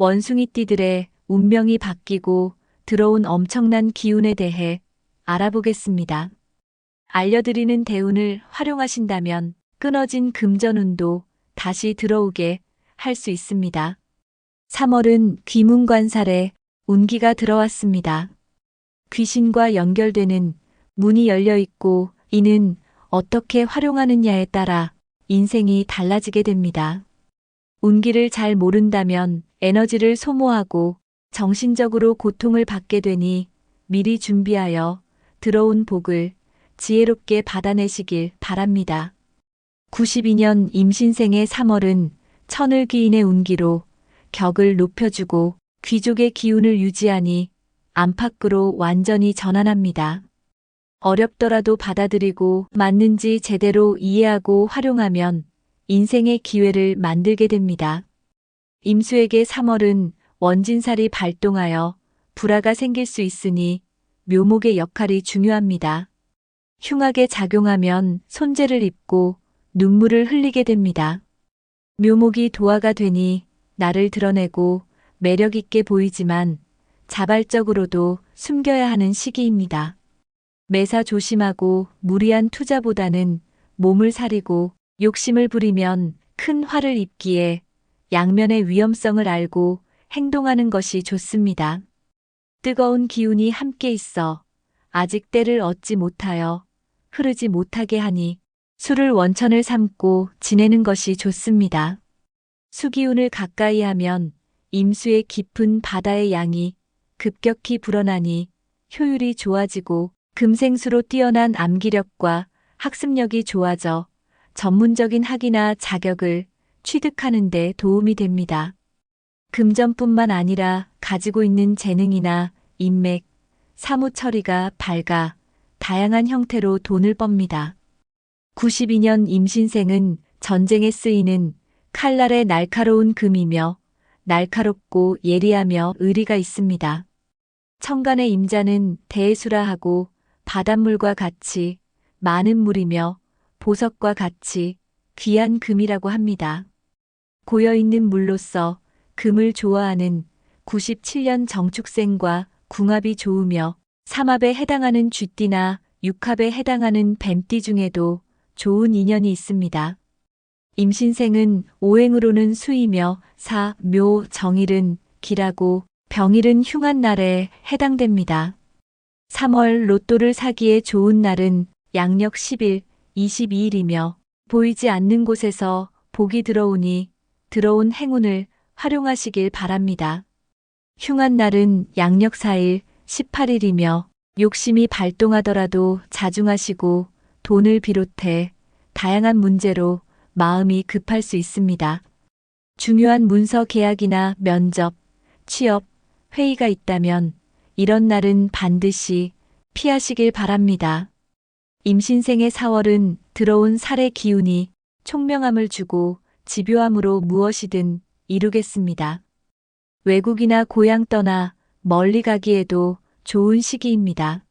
원숭이띠들의 운명이 바뀌고 들어온 엄청난 기운에 대해 알아보겠습니다. 알려드리는 대운을 활용하신다면 끊어진 금전운도 다시 들어오게 할 수 있습니다. 3월은 귀문관살에 운기가 들어왔습니다. 귀신과 연결되는 문이 열려 있고 이는 어떻게 활용하느냐에 따라 인생이 달라지게 됩니다. 운기를 잘 모른다면 에너지를 소모하고 정신적으로 고통을 받게 되니 미리 준비하여 들어온 복을 지혜롭게 받아내시길 바랍니다. 92년 임신생의 3월은 천을기인의 운기로 격을 높여주고 귀족의 기운을 유지하니 안팎으로 완전히 전환합니다. 어렵더라도 받아들이고 맞는지 제대로 이해하고 활용하면 인생의 기회를 만들게 됩니다. 임수에게 3월은 원진살이 발동하여 불화가 생길 수 있으니 묘목의 역할이 중요합니다. 흉하게 작용하면 손재를 입고 눈물을 흘리게 됩니다. 묘목이 도화가 되니 나를 드러내고 매력 있게 보이지만 자발적으로도 숨겨야 하는 시기입니다. 매사 조심하고 무리한 투자보다는 몸을 사리고 욕심을 부리면 큰 화를 입기에 양면의 위험성을 알고 행동하는 것이 좋습니다. 뜨거운 기운이 함께 있어 아직 때를 얻지 못하여 흐르지 못하게 하니 술을 원천을 삼고 지내는 것이 좋습니다. 수기운을 가까이 하면 임수의 깊은 바다의 양이 급격히 불어나니 효율이 좋아지고 금생수로 뛰어난 암기력과 학습력이 좋아져 전문적인 학위나 자격을 취득하는 데 도움이 됩니다. 금전뿐만 아니라 가지고 있는 재능이나 인맥, 사무 처리가 밝아 다양한 형태로 돈을 법니다. 92년 임신생은 전쟁에 쓰이는 칼날의 날카로운 금이며 날카롭고 예리하며 의리가 있습니다. 천간의 임자는 대수라하고 바닷물과 같이 많은 물이며 보석과 같이 귀한 금이라고 합니다. 고여있는 물로서 금을 좋아하는 97년 정축생과 궁합이 좋으며 삼합에 해당하는 쥐띠나 육합에 해당하는 뱀띠 중에도 좋은 인연이 있습니다. 임신생은 오행으로는 수이며 사, 묘, 정일은 기라고 병일은 흉한 날에 해당됩니다. 3월 로또를 사기에 좋은 날은 양력 10일, 22일이며 보이지 않는 곳에서 복이 들어오니 들어온 행운을 활용하시길 바랍니다. 흉한 날은 양력 4일, 18일이며 욕심이 발동하더라도 자중하시고 돈을 비롯해 다양한 문제로 마음이 급할 수 있습니다. 중요한 문서 계약이나 면접, 취업, 회의가 있다면 이런 날은 반드시 피하시길 바랍니다. 임신생의 4월은 들어온 살의 기운이 총명함을 주고 집요함으로 무엇이든 이루겠습니다. 외국이나 고향 떠나 멀리 가기에도 좋은 시기입니다.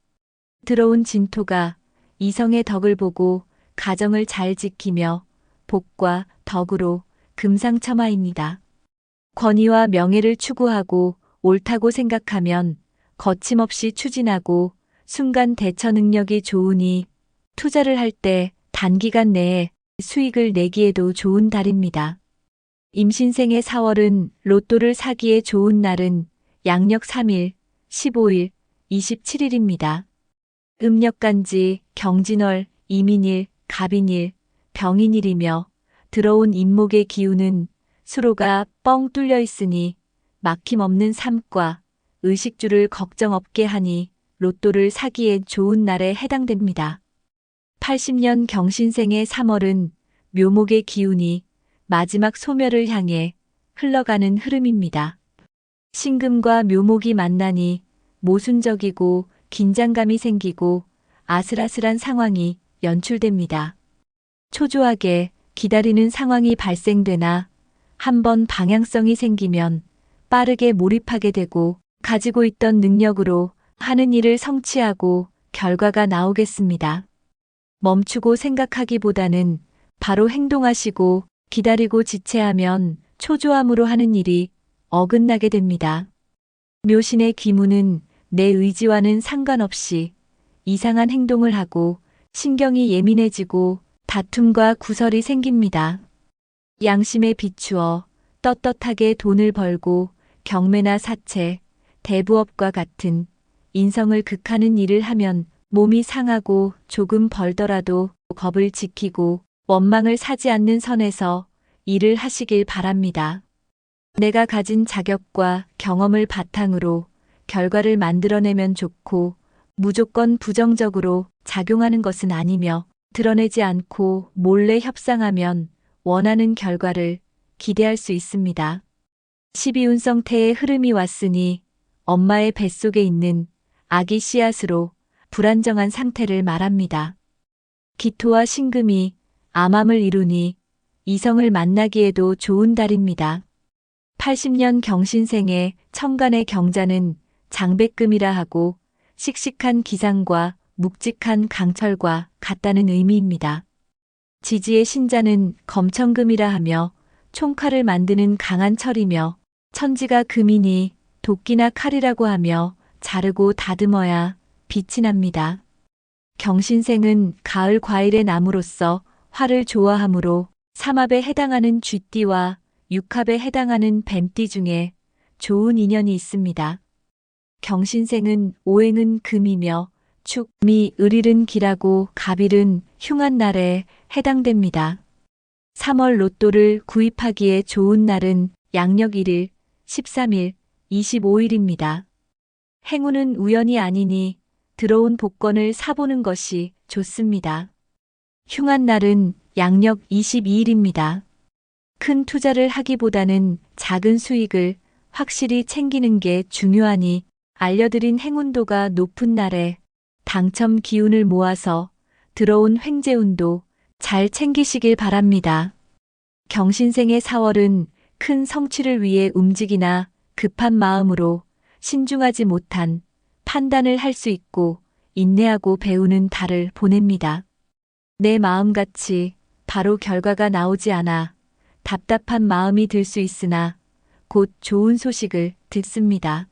들어온 진토가 이성의 덕을 보고 가정을 잘 지키며 복과 덕으로 금상첨화입니다. 권위와 명예를 추구하고 옳다고 생각하면 거침없이 추진하고 순간 대처 능력이 좋으니 투자를 할 때 단기간 내에 수익을 내기에도 좋은 달입니다. 임신생의 4월은 로또를 사기에 좋은 날은 양력 3일, 15일, 27일입니다. 음력간지, 경진월, 이민일, 갑인일, 병인일이며 들어온 임목의 기운은 수로가 뻥 뚫려 있으니 막힘없는 삶과 의식주를 걱정 없게 하니 로또를 사기에 좋은 날에 해당됩니다. 80년 경신생의 3월은 묘목의 기운이 마지막 소멸을 향해 흘러가는 흐름입니다. 신금과 묘목이 만나니 모순적이고 긴장감이 생기고 아슬아슬한 상황이 연출됩니다. 초조하게 기다리는 상황이 발생되나 한번 방향성이 생기면 빠르게 몰입하게 되고 가지고 있던 능력으로 하는 일을 성취하고 결과가 나오겠습니다. 멈추고 생각하기보다는 바로 행동하시고 기다리고 지체하면 초조함으로 하는 일이 어긋나게 됩니다. 묘신의 기문은 내 의지와는 상관없이 이상한 행동을 하고 신경이 예민해지고 다툼과 구설이 생깁니다. 양심에 비추어 떳떳하게 돈을 벌고 경매나 사채, 대부업과 같은 인성을 극하는 일을 하면 몸이 상하고 조금 벌더라도 겁을 지키고 원망을 사지 않는 선에서 일을 하시길 바랍니다. 내가 가진 자격과 경험을 바탕으로 결과를 만들어내면 좋고 무조건 부정적으로 작용하는 것은 아니며 드러내지 않고 몰래 협상하면 원하는 결과를 기대할 수 있습니다. 12운성 태의 흐름이 왔으니 엄마의 뱃속에 있는 아기 씨앗으로 불안정한 상태를 말합니다. 기토와 신금이 암암을 이루니 이성을 만나기에도 좋은 달입니다. 80년 경신생의 천간의 경자는 장백금이라 하고 씩씩한 기상과 묵직한 강철과 같다는 의미입니다. 지지의 신자는 검천금이라 하며 총칼을 만드는 강한 철이며 천지가 금이니 도끼나 칼이라고 하며 자르고 다듬어야 빛이 납니다. 경신생은 가을 과일의 나무로서 화를 좋아하므로 삼합에 해당하는 쥐띠와 육합에 해당하는 뱀띠 중에 좋은 인연이 있습니다. 경신생은 오행은 금이며 축 미 을일은 기라고 갑일은 흉한 날에 해당됩니다. 3월 로또를 구입하기에 좋은 날은 양력 1일, 13일, 25일입니다. 행운은 우연이 아니니 들어온 복권을 사보는 것이 좋습니다. 흉한 날은 양력 22일입니다. 큰 투자를 하기보다는 작은 수익을 확실히 챙기는 게 중요하니 알려드린 행운도가 높은 날에 당첨 기운을 모아서 들어온 횡재운도 잘 챙기시길 바랍니다. 경신생의 4월은 큰 성취를 위해 움직이나 급한 마음으로 신중하지 못한 판단을 할 수 있고 인내하고 배우는 달을 보냅니다. 내 마음같이 바로 결과가 나오지 않아 답답한 마음이 들 수 있으나 곧 좋은 소식을 듣습니다.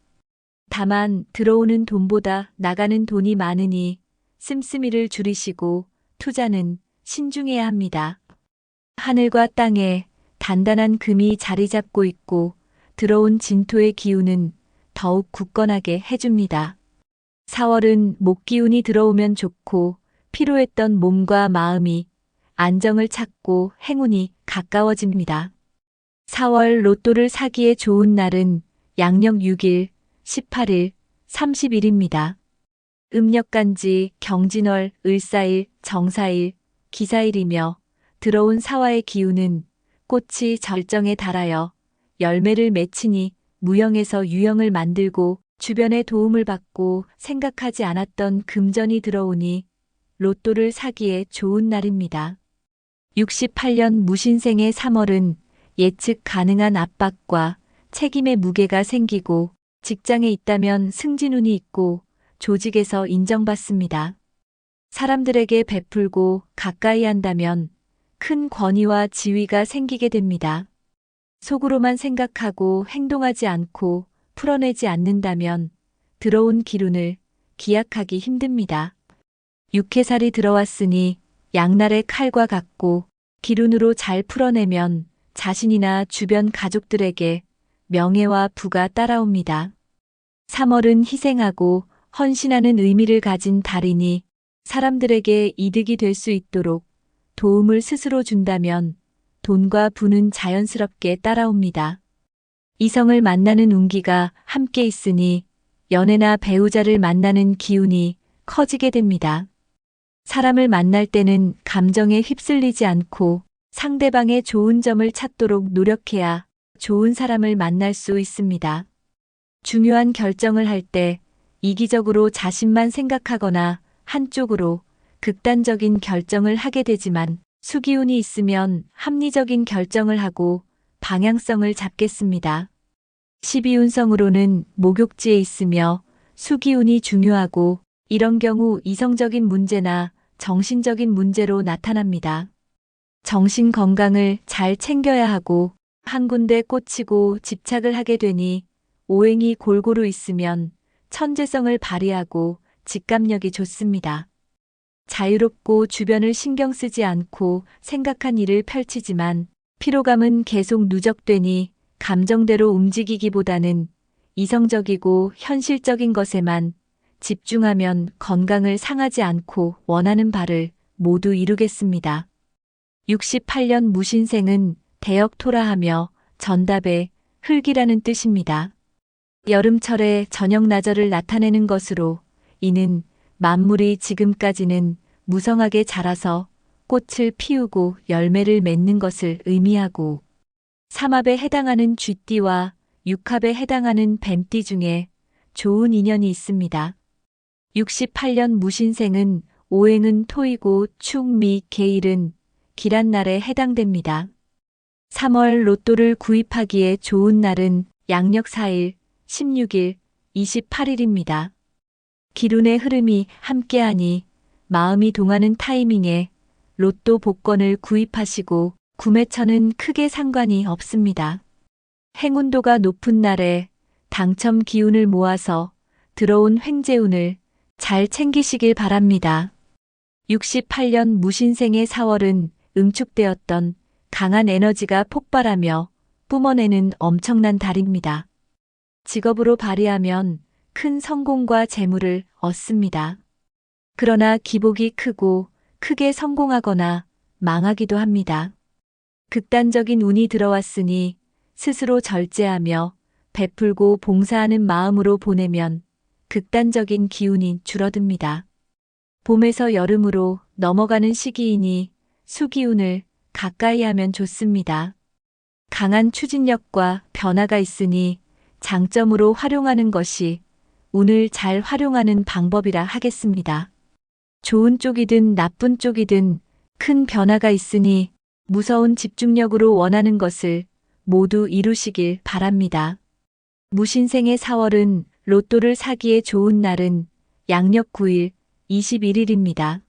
다만 들어오는 돈보다 나가는 돈이 많으니 씀씀이를 줄이시고 투자는 신중해야 합니다. 하늘과 땅에 단단한 금이 자리 잡고 있고 들어온 진토의 기운은 더욱 굳건하게 해줍니다. 4월은 목 기운이 들어오면 좋고 피로했던 몸과 마음이 안정을 찾고 행운이 가까워집니다. 4월 로또를 사기에 좋은 날은 양력 6일, 18일, 30일입니다. 음력간지 경진월, 을사일, 정사일, 기사일이며 들어온 사화의 기운은 꽃이 절정에 달하여 열매를 맺히니 무형에서 유형을 만들고 주변의 도움을 받고 생각하지 않았던 금전이 들어오니 로또를 사기에 좋은 날입니다. 68년 무신생의 3월은 예측 가능한 압박과 책임의 무게가 생기고 직장에 있다면 승진운이 있고 조직에서 인정받습니다. 사람들에게 베풀고 가까이 한다면 큰 권위와 지위가 생기게 됩니다. 속으로만 생각하고 행동하지 않고 풀어내지 않는다면 들어온 기운을 기약하기 힘듭니다. 육해살이 들어왔으니 양날의 칼과 같고 기운으로 잘 풀어내면 자신이나 주변 가족들에게 명예와 부가 따라옵니다. 3월은 희생하고 헌신하는 의미를 가진 달이니 사람들에게 이득이 될 수 있도록 도움을 스스로 준다면 돈과 부는 자연스럽게 따라옵니다. 이성을 만나는 운기가 함께 있으니 연애나 배우자를 만나는 기운이 커지게 됩니다. 사람을 만날 때는 감정에 휩쓸리지 않고 상대방의 좋은 점을 찾도록 노력해야 좋은 사람을 만날 수 있습니다. 중요한 결정을 할 때 이기적으로 자신만 생각하거나 한쪽으로 극단적인 결정을 하게 되지만 수기운이 있으면 합리적인 결정을 하고 방향성을 잡겠습니다. 12운성으로는 목욕지에 있으며 수기운이 중요하고 이런 경우 이성적인 문제나 정신적인 문제로 나타납니다. 정신 건강을 잘 챙겨야 하고 한 군데 꽂히고 집착을 하게 되니 오행이 골고루 있으면 천재성을 발휘하고 직감력이 좋습니다. 자유롭고 주변을 신경 쓰지 않고 생각한 일을 펼치지만 피로감은 계속 누적되니 감정대로 움직이기보다는 이성적이고 현실적인 것에만 집중하면 건강을 상하지 않고 원하는 바를 모두 이루겠습니다. 68년 무신생은 대역토라하며 전답의 흙이라는 뜻입니다. 여름철에 저녁 나절을 나타내는 것으로 이는 만물이 지금까지는 무성하게 자라서 꽃을 피우고 열매를 맺는 것을 의미하고 삼합에 해당하는 쥐띠와 육합에 해당하는 뱀띠 중에 좋은 인연이 있습니다. 68년 무신생은 오행은 토이고 축미 개일은 길한 날에 해당됩니다. 3월 로또를 구입하기에 좋은 날은 양력 4일, 16일, 28일입니다. 기운의 흐름이 함께하니 마음이 동하는 타이밍에 로또 복권을 구입하시고 구매처는 크게 상관이 없습니다. 행운도가 높은 날에 당첨 기운을 모아서 들어온 횡재운을 잘 챙기시길 바랍니다. 68년 무신생의 4월은 응축되었던 강한 에너지가 폭발하며 뿜어내는 엄청난 달입니다. 직업으로 발휘하면 큰 성공과 재물을 얻습니다. 그러나 기복이 크고 크게 성공하거나 망하기도 합니다. 극단적인 운이 들어왔으니 스스로 절제하며 베풀고 봉사하는 마음으로 보내면 극단적인 기운이 줄어듭니다. 봄에서 여름으로 넘어가는 시기이니 수기운을 가까이 하면 좋습니다. 강한 추진력과 변화가 있으니 장점으로 활용하는 것이 운을 잘 활용하는 방법이라 하겠습니다. 좋은 쪽이든 나쁜 쪽이든 큰 변화가 있으니 무서운 집중력으로 원하는 것을 모두 이루시길 바랍니다. 무신생의 4월은 로또를 사기에 좋은 날은 양력 9일, 21일입니다.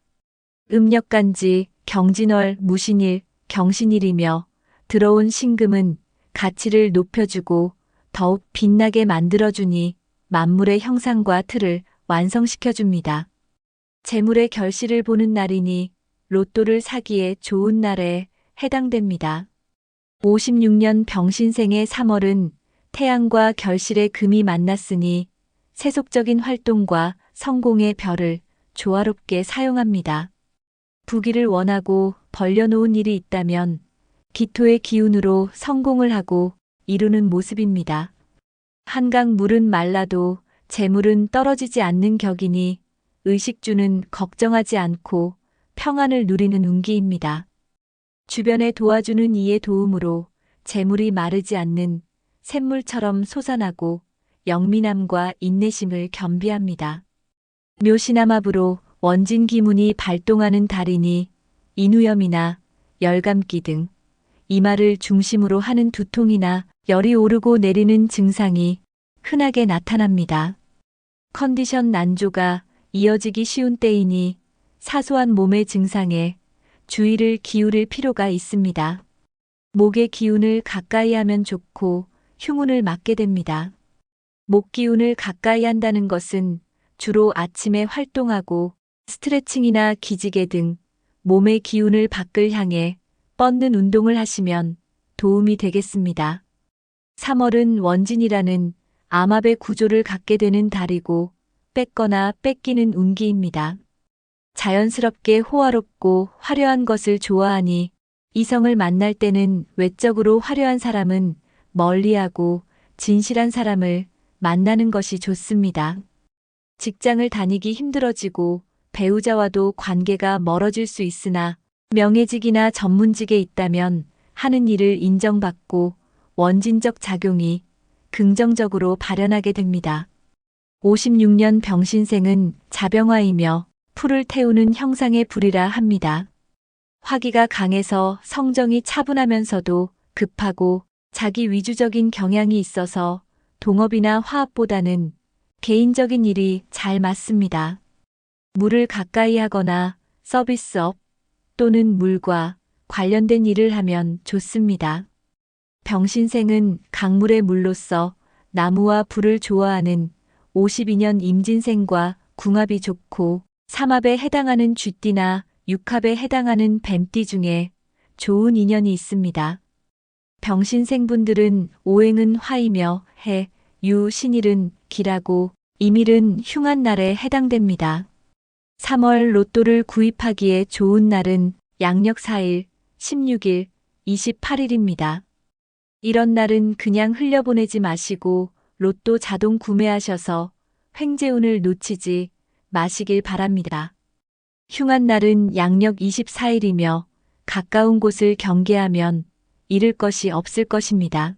음력간지 경진월 무신일, 경신일이며 들어온 신금은 가치를 높여주고 더욱 빛나게 만들어주니 만물의 형상과 틀을 완성시켜줍니다. 재물의 결실을 보는 날이니 로또를 사기에 좋은 날에 해당됩니다. 56년 병신생의 3월은 태양과 결실의 금이 만났으니 세속적인 활동과 성공의 별을 조화롭게 사용합니다. 부기를 원하고 벌려놓은 일이 있다면 기토의 기운으로 성공을 하고 이루는 모습입니다. 한강 물은 말라도 재물은 떨어지지 않는 격이니 의식주는 걱정하지 않고 평안을 누리는 운기입니다. 주변에 도와주는 이의 도움으로 재물이 마르지 않는 샘물처럼 솟아나고 영민함과 인내심을 겸비합니다. 묘시남합으로 원진 기문이 발동하는 달이니 인후염이나 열감기 등 이마를 중심으로 하는 두통이나 열이 오르고 내리는 증상이 흔하게 나타납니다. 컨디션 난조가 이어지기 쉬운 때이니 사소한 몸의 증상에 주의를 기울일 필요가 있습니다. 목의 기운을 가까이 하면 좋고 흉운을 막게 됩니다. 목 기운을 가까이 한다는 것은 주로 아침에 활동하고 스트레칭이나 기지개 등 몸의 기운을 밖을 향해 뻗는 운동을 하시면 도움이 되겠습니다. 3월은 원진이라는 암압의 구조를 갖게 되는 달이고 뺏거나 뺏기는 운기입니다. 자연스럽게 호화롭고 화려한 것을 좋아하니 이성을 만날 때는 외적으로 화려한 사람은 멀리하고 진실한 사람을 만나는 것이 좋습니다. 직장을 다니기 힘들어지고 배우자와도 관계가 멀어질 수 있으나 명예직이나 전문직에 있다면 하는 일을 인정받고 원진적 작용이 긍정적으로 발현하게 됩니다. 56년 병신생은 자병화이며 풀을 태우는 형상의 불이라 합니다. 화기가 강해서 성정이 차분하면서도 급하고 자기 위주적인 경향이 있어서 동업이나 화합보다는 개인적인 일이 잘 맞습니다. 물을 가까이 하거나 서비스업 또는 물과 관련된 일을 하면 좋습니다. 병신생은 강물의 물로서 나무와 불을 좋아하는 52년 임진생과 궁합이 좋고 삼합에 해당하는 쥐띠나 육합에 해당하는 뱀띠 중에 좋은 인연이 있습니다. 병신생분들은 오행은 화이며 해, 유, 신일은 기라고 이밀은 흉한 날에 해당됩니다. 3월 로또를 구입하기에 좋은 날은 양력 4일, 16일, 28일입니다. 이런 날은 그냥 흘려보내지 마시고 로또 자동 구매하셔서 횡재운을 놓치지 마시길 바랍니다. 흉한 날은 양력 24일이며 가까운 곳을 경계하면 잃을 것이 없을 것입니다.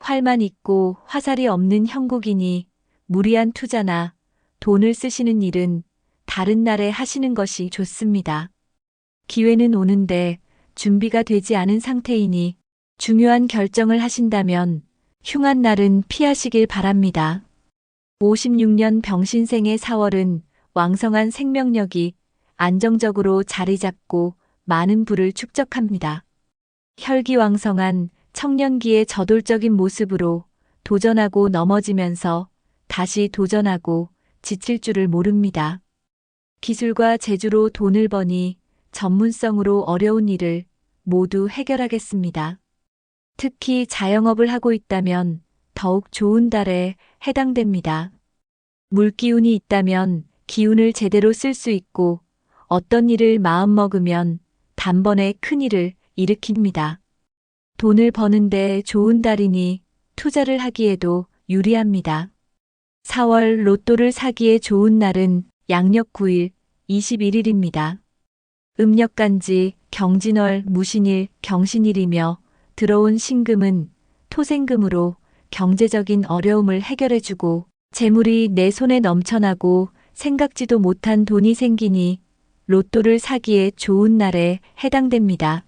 활만 있고 화살이 없는 형국이니 무리한 투자나 돈을 쓰시는 일은 다른 날에 하시는 것이 좋습니다. 기회는 오는데 준비가 되지 않은 상태이니 중요한 결정을 하신다면 흉한 날은 피하시길 바랍니다. 56년 병신생의 4월은 왕성한 생명력이 안정적으로 자리 잡고 많은 부를 축적합니다. 혈기왕성한 청년기의 저돌적인 모습으로 도전하고 넘어지면서 다시 도전하고 지칠 줄을 모릅니다. 기술과 재주로 돈을 버니 전문성으로 어려운 일을 모두 해결하겠습니다. 특히 자영업을 하고 있다면 더욱 좋은 달에 해당됩니다. 물기운이 있다면 기운을 제대로 쓸 수 있고 어떤 일을 마음먹으면 단번에 큰 일을 일으킵니다. 돈을 버는데 좋은 달이니 투자를 하기에도 유리합니다. 4월 로또를 사기에 좋은 날은 양력 9일, 21일입니다. 음력간지 경진월 무신일 경신일이며 들어온 신금은 토생금으로 경제적인 어려움을 해결해주고 재물이 내 손에 넘쳐나고 생각지도 못한 돈이 생기니 로또를 사기에 좋은 날에 해당됩니다.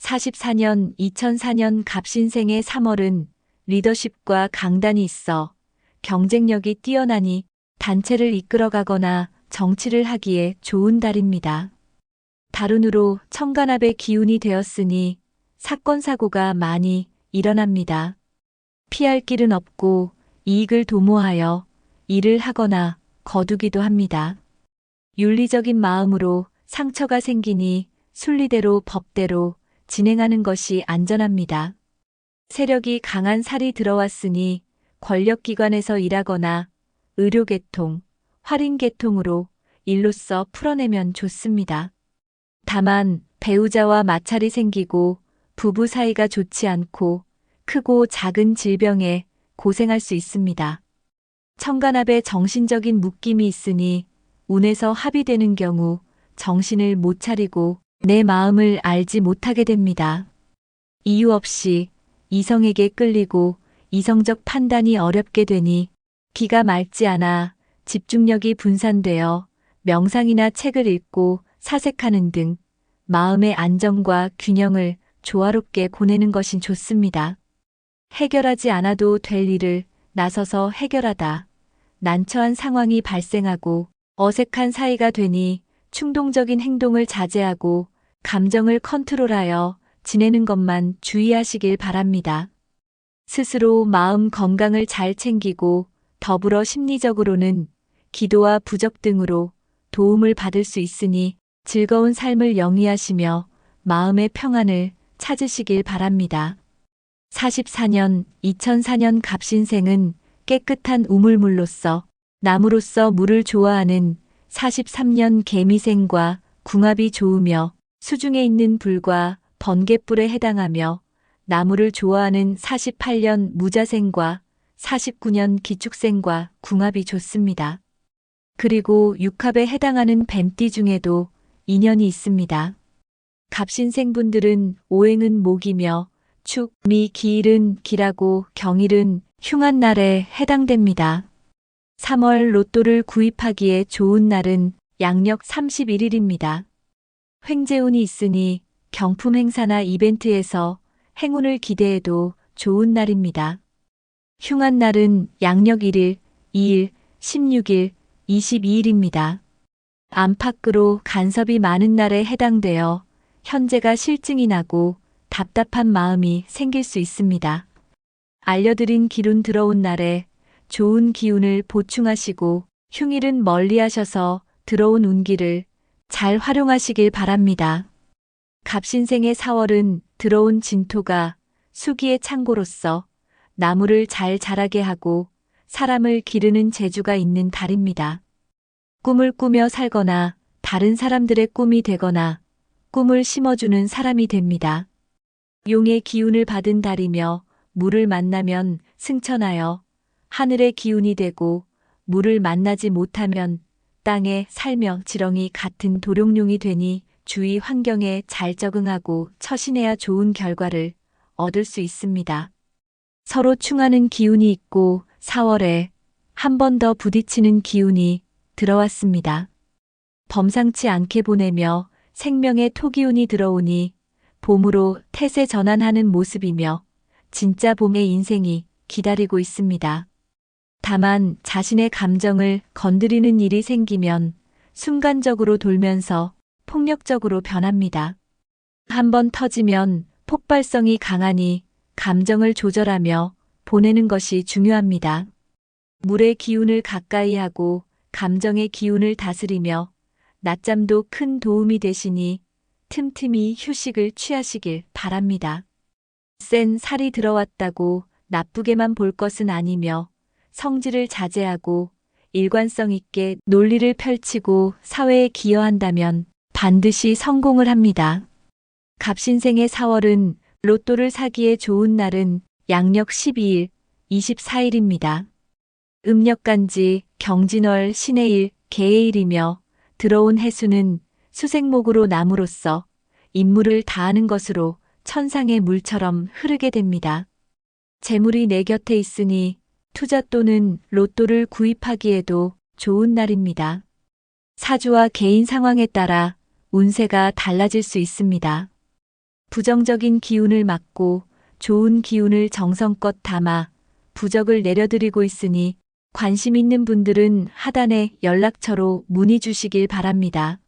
44년 2004년 갑신생의 3월은 리더십과 강단이 있어 경쟁력이 뛰어나니 단체를 이끌어가거나 정치를 하기에 좋은 달입니다. 다룬으로 청간압의 기운이 되었으니 사건 사고가 많이 일어납니다. 피할 길은 없고 이익을 도모하여 일을 하거나 거두기도 합니다. 윤리적인 마음으로 상처가 생기니 순리대로 법대로 진행하는 것이 안전합니다. 세력이 강한 살이 들어왔으니 권력기관에서 일하거나 의료계통, 할인계통으로 일로써 풀어내면 좋습니다. 다만 배우자와 마찰이 생기고 부부 사이가 좋지 않고 크고 작은 질병에 고생할 수 있습니다. 청간압에 정신적인 묶임이 있으니 운에서 합의되는 경우 정신을 못 차리고 내 마음을 알지 못하게 됩니다. 이유 없이 이성에게 끌리고 이성적 판단이 어렵게 되니 기가 맑지 않아 집중력이 분산되어 명상이나 책을 읽고 사색하는 등 마음의 안정과 균형을 조화롭게 보내는 것이 좋습니다. 해결하지 않아도 될 일을 나서서 해결하다. 난처한 상황이 발생하고 어색한 사이가 되니 충동적인 행동을 자제하고 감정을 컨트롤하여 지내는 것만 주의하시길 바랍니다. 스스로 마음 건강을 잘 챙기고 더불어 심리적으로는 기도와 부적 등으로 도움을 받을 수 있으니 즐거운 삶을 영위하시며 마음의 평안을 찾으시길 바랍니다. 44년 2004년 갑신생은 깨끗한 우물물로서 나무로서 물을 좋아하는 43년 개미생과 궁합이 좋으며 수중에 있는 불과 번갯불에 해당하며 나무를 좋아하는 48년 무자생과 49년 기축생과 궁합이 좋습니다. 그리고 육합에 해당하는 뱀띠 중에도 인연이 있습니다. 갑신생분들은 오행은 목이며 축, 미, 기일은 기라고 경일은 흉한 날에 해당됩니다. 3월 로또를 구입하기에 좋은 날은 양력 31일입니다. 횡재운이 있으니 경품 행사나 이벤트에서 행운을 기대해도 좋은 날입니다. 흉한 날은 양력 1일, 2일, 16일, 22일입니다. 안팎으로 간섭이 많은 날에 해당되어 현재가 실증이 나고 답답한 마음이 생길 수 있습니다. 알려드린 기운 들어온 날에 좋은 기운을 보충하시고 흉일은 멀리 하셔서 들어온 운기를 잘 활용하시길 바랍니다. 갑신생의 4월은 들어온 진토가 수기의 창고로서 나무를 잘 자라게 하고 사람을 기르는 재주가 있는 달입니다. 꿈을 꾸며 살거나 다른 사람들의 꿈이 되거나 꿈을 심어주는 사람이 됩니다. 용의 기운을 받은 달이며 물을 만나면 승천하여 하늘의 기운이 되고 물을 만나지 못하면 땅에 살며 지렁이 같은 도룡뇽이 되니 주위 환경에 잘 적응하고 처신해야 좋은 결과를 얻을 수 있습니다. 서로 충하는 기운이 있고 4월에 한 번 더 부딪히는 기운이 들어왔습니다. 범상치 않게 보내며 생명의 토기운이 들어오니 봄으로 태세 전환하는 모습이며 진짜 봄의 인생이 기다리고 있습니다. 다만 자신의 감정을 건드리는 일이 생기면 순간적으로 돌면서 폭력적으로 변합니다. 한번 터지면 폭발성이 강하니 감정을 조절하며 보내는 것이 중요합니다. 물의 기운을 가까이 하고 감정의 기운을 다스리며 낮잠도 큰 도움이 되시니 틈틈이 휴식을 취하시길 바랍니다. 센 살이 들어왔다고 나쁘게만 볼 것은 아니며 성질을 자제하고 일관성 있게 논리를 펼치고 사회에 기여한다면 반드시 성공을 합니다. 갑신생의 4월은 로또를 사기에 좋은 날은 양력 12일, 24일입니다. 음력간지 경진월 신해일 개해일이며 들어온 해수는 수생목으로 남으로써 임무를 다하는 것으로 천상의 물처럼 흐르게 됩니다. 재물이 내 곁에 있으니 투자 또는 로또를 구입하기에도 좋은 날입니다. 사주와 개인 상황에 따라 운세가 달라질 수 있습니다. 부정적인 기운을 막고 좋은 기운을 정성껏 담아 부적을 내려드리고 있으니 관심 있는 분들은 하단의 연락처로 문의 주시길 바랍니다.